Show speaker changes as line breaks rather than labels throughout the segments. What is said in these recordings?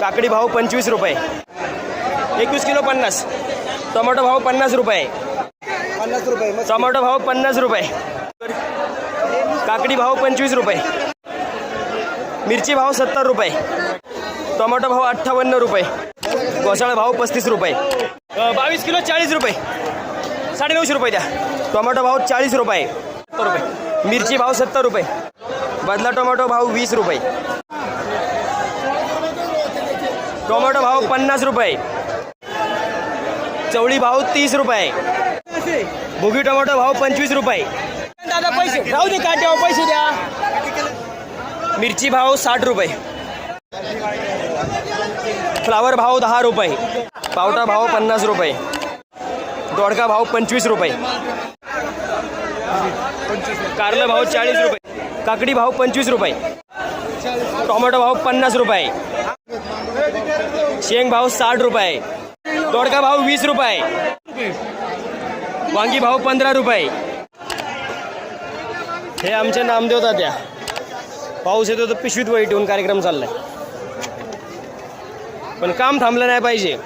काकडी भाव पंचवीस रुपये. एकवीस किलो पन्नास. टोमॅटो भाव पन्नास रुपये.
पन्नास रुपये
टोमॅटो भाव पन्नास रुपये. काकडी भाव पंचवीस रुपये. मिरची भाव सत्तर रुपये. टोमॅटो भाव अठ्ठावन्न रुपये. घोसाळा भाव पस्तीस रुपये. बावीस किलो चाळीस रुपये. साडेनऊशे रुपये द्या. टोमॅटो भाव चाळीस रुपये. सत्तर रुपये. मिरची भाव सत्तर रुपये. बदला टोमॅटो भाव वीस रुपये. टोमॅटो भाव पन्नास रुपये. चवळी भाव तीस रुपये. भुगी टोमॅटो भाव पंचवीस रुपये. दादा पैसे राहू दे काट्यावर पैसे द्या. मिरची भाव साठ रुपये. फ्लावर भाव दहा रुपये. पावटा भाव पन्नास रुपये. दोडका भाव पंचवीस रुपये. कारलं भाव चाळीस रुपये. काकडी भाव पंचवीस रुपये. टोमॅटो भाव पन्नास रुपये. शेंग भाव साठ रुपये. दोडका भाव वीस रुपये. वांगी भाव पंधरा रुपये. हे आमचे नामदेव तात्या. पाऊस येतो तर पिशवीत वही ठेवून कार्यक्रम चाललाय. पण काम थांबलं नाही पाहिजे.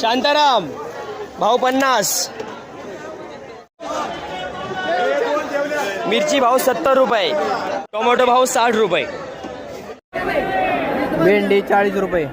शांताराम भाव पन्नास. मिरची भाव सत्तर रुपये. टोमॅटो भाव साठ रुपये.
भेंडी चाळीस रुपये.